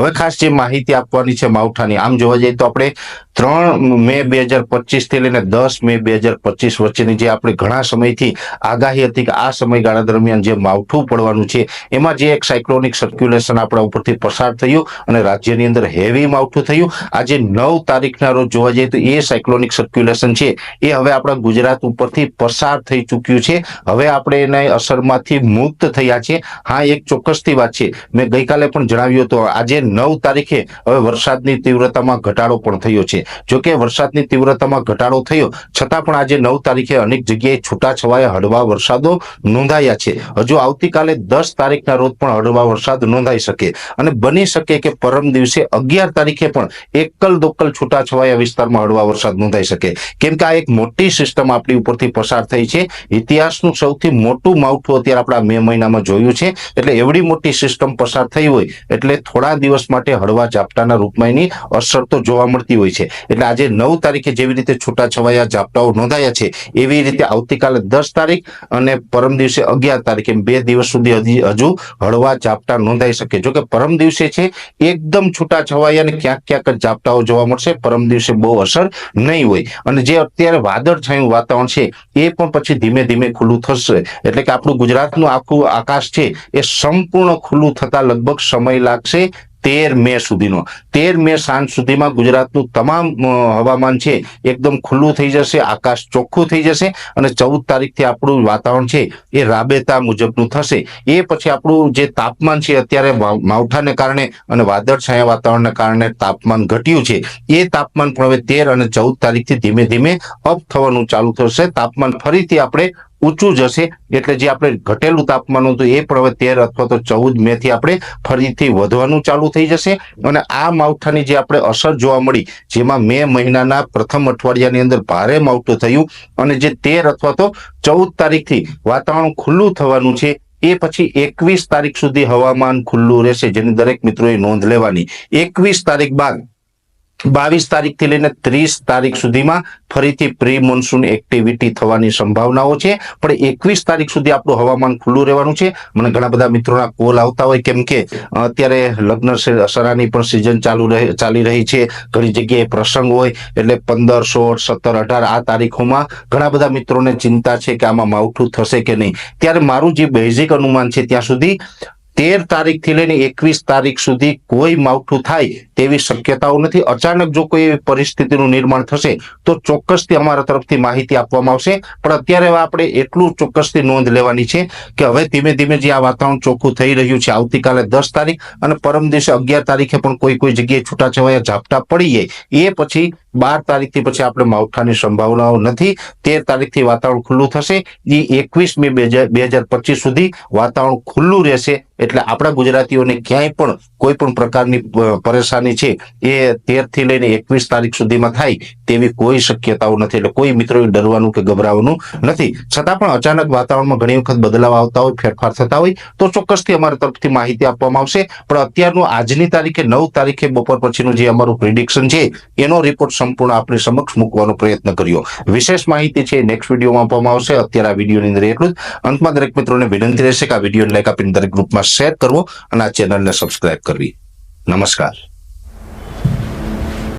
હવે ખાસ જે માહિતી આપવાની છે માવઠાની આમ જોવા જઈએ તો આપણે ત્રણ મે બે હજાર પચીસથી લઈને દસ મે બે હજાર પચીસ વચ્ચેની જે આપણે ઘણા સમયથી આગાહી હતી કે આ સમયગાળા દરમિયાન જે માવઠું પડવાનું છે, એમાં જે એક સાયક્લોનિક સર્ક્યુલેશન આપણા ઉપરથી પસાર થયું અને રાજ્યની અંદર હેવી માવઠું થયું. આજે નવ તારીખના રોજ જોવા જઈએ તો એ સાયક્લોનિક સર્ક્યુલેશન છે, એ હવે આપણા ગુજરાત ઉપરથી પસાર થઈ ચૂક્યું છે. હવે આપણે એના અસરમાંથી મુક્ત થયા છે. હા, એક ચોક્કસથી વાત છે. મેં ગઈકાલે પણ જણાવ્યું હતું, આજે નવ તારીખે હવે વરસાદની તીવ્રતામાં ઘટાડો પણ થયો છે. જો કે વરસાદની તીવ્રતામાં ઘટાડો થયો, છતાં પણ આજે નવ તારીખે અનેક જગ્યાએ છૂટાછવાયા હળવા વરસાદો નોંધાયા છે. હજુ આવતીકાલે દસ તારીખના રોજ પણ હળવા વરસાદ નોંધાઈ શકે અને બની શકે કે પરમ દિવસે અગિયાર તારીખે પણ એકલ દોકલ છૂટાછવાયા વિસ્તારમાં હળવા વરસાદ નોંધાઈ શકે. કેમ કે આ એક મોટી સિસ્ટમ આપણી ઉપરથી પસાર થઈ છે. ઇતિહાસનું સૌથી મોટું માવઠું અત્યારે આપણા મે મહિનામાં જોયું છે. એટલે એવડી મોટી સિસ્ટમ પસાર થઈ હોય, એટલે થોડા દિવસ માટે હળવા ઝાપટાના રૂપમાં એની અસર તો જોવા મળતી હોય છે. એટલે આજે નવ તારીખે જેવી રીતે છૂટાછવાયા ઝાપટાઓ નોંધાયા છે, એવી રીતે આવતીકાલે દસ તારીખ અને પરમ દિવસે અગિયાર તારીખ બે દિવસ સુધી હજી હળવા ઝાપટા નોંધાઈ શકે. જો કે પરમ દિવસે છે, એકદમ છૂટાછવાયા અને ક્યાંક ક્યાંક જ ઝાપટાઓ જોવા મળશે. પરમ દિવસે બહુ અસર નહીં હોય. અને જે અત્યારે વાદળછાયું વાતાવરણ છે, એ પણ પછી ધીમે ધીમે ખુલ્લું થશે. એટલે કે આપણું ગુજરાતનું આખું આકાશ છે, એ સંપૂર્ણ ખુલ્લું થતા લગભગ સમય લાગશે તેર મે સુધીનો. તેર મે સાંજ સુધીમાં ગુજરાતનું તમામ હવામાન છે, એકદમ ખુલ્લું થઈ જશે, આકાશ ચોખ્ખું થઈ જશે અને ચૌદ તારીખથી આપણું વાતાવરણ છે, એ રાબેતા મુજબનું થશે. એ પછી આપણું જે તાપમાન છે, અત્યારે માવઠાને કારણે અને વાદળછાયા વાતાવરણને કારણે તાપમાન ઘટ્યું છે. એ તાપમાન પણ હવે તેર અને ચૌદ તારીખથી ધીમે ધીમે અપ થવાનું ચાલુ થશે. તાપમાન ફરીથી આપણે ઊંચું જશે એટલે જે આપણે ઘટેલું તાપમાન હતું એ પણ તેર અથવા તો ચૌદ મે થી આપણે ફરીથી વધવાનું ચાલુ થઈ જશે. અને આ માવઠાની જે આપણે અસર જોવા મળી, જેમાં મે મહિનાના પ્રથમ અઠવાડિયાની અંદર ભારે માવઠું થયું અને જે તેર અથવા તો ચૌદ તારીખથી વાતાવરણ ખુલ્લું થવાનું છે, એ પછી એકવીસ તારીખ સુધી હવામાન ખુલ્લું રહેશે. જેની દરેક મિત્રોએ નોંધ લેવાની. એકવીસ તારીખ બાદ બાવીસ તારીખથી લઈને ત્રીસ તારીખ સુધીમાં ફરીથી પ્રી મોન્સૂન એક્ટિવિટી થવાની સંભાવનાઓ છે. પણ એકવીસ તારીખ સુધી આપણું હવામાન ખુલ્લું રહેવાનું છે. મને ઘણા બધા મિત્રોના કોલ આવતા હોય કેમ કે, અત્યારે લગ્ન સરાની પણ સિઝન ચાલુ રહે, ચાલી રહી છે. ઘણી જગ્યાએ પ્રસંગ હોય, એટલે પંદર, સોળ, સત્તર, અઢાર આ તારીખોમાં ઘણા બધા મિત્રોને ચિંતા છે કે આમાં માવઠું થશે કે નહીં. ત્યારે મારું જે બેઝિક અનુમાન છે ત્યાં સુધી તેર તારીખથી લઈને એકવીસ તારીખ સુધી કોઈ માવઠું થાય તેવી શક્યતાઓ નથી. અચાનક જો કોઈ પરિસ્થિતિનું નિર્માણ થશે, તો ચોક્કસથી અમારા તરફથી માહિતી આપવામાં આવશે. પણ અત્યારે આપણે એટલું ચોક્કસથી નોંધ લેવાની છે કે હવે ધીમે ધીમે જે આ વાતાવરણ ચોખ્ખું થઈ રહ્યું છે, આવતીકાલે દસ તારીખ અને પરમ દિવસે અગિયાર તારીખે પણ કોઈ કોઈ જગ્યાએ છૂટાછવાયા ઝાપટા પડી જાય, એ પછી બાર તારીખથી પછી આપણે માવઠાની સંભાવનાઓ નથી. તેર તારીખથી વાતાવરણ ખુલ્લું થશે. એ એકવીસ મે બે હજાર સુધી વાતાવરણ ખુલ્લું રહેશે. એટલે આપણા ગુજરાતીઓને ક્યાંય પણ કોઈ પણ પ્રકારની પરેશાની છે, એ તેરથી લઈને એકવીસ તારીખ સુધીમાં થાય તેવી કોઈ શક્યતાઓ નથી. એટલે કોઈ મિત્રોએ ડરવાનું કે ગભરાવાનું નથી. છતાં પણ અચાનક વાતાવરણમાં ઘણી વખત બદલાવ આવતા હોય, ફેરફાર થતા હોય, તો ચોક્કસથી અમારા તરફથી માહિતી આપવામાં આવશે. પણ અત્યારનું આજની તારીખે નવ તારીખે બપોર પછીનું જે અમારું પ્રિડિક્શન છે, એનો રિપોર્ટ સંપૂર્ણ આપણી સમક્ષ મૂકવાનો પ્રયત્ન કર્યો. વિશેષ માહિતી છે નેક્સ્ટ વિડીયોમાં આપવામાં આવશે. અત્યારે આ વિડીયોની અંદર એટલું જ. અંતમાં દરેક મિત્રોને વિનંતી રહેશે કે આ વિડીયોને લાઈક આપીને દરેક ગ્રુપમાં શેર કરવો અને આ ચેનલને સબસ્ક્રાઇબ કરવી. નમસ્કાર.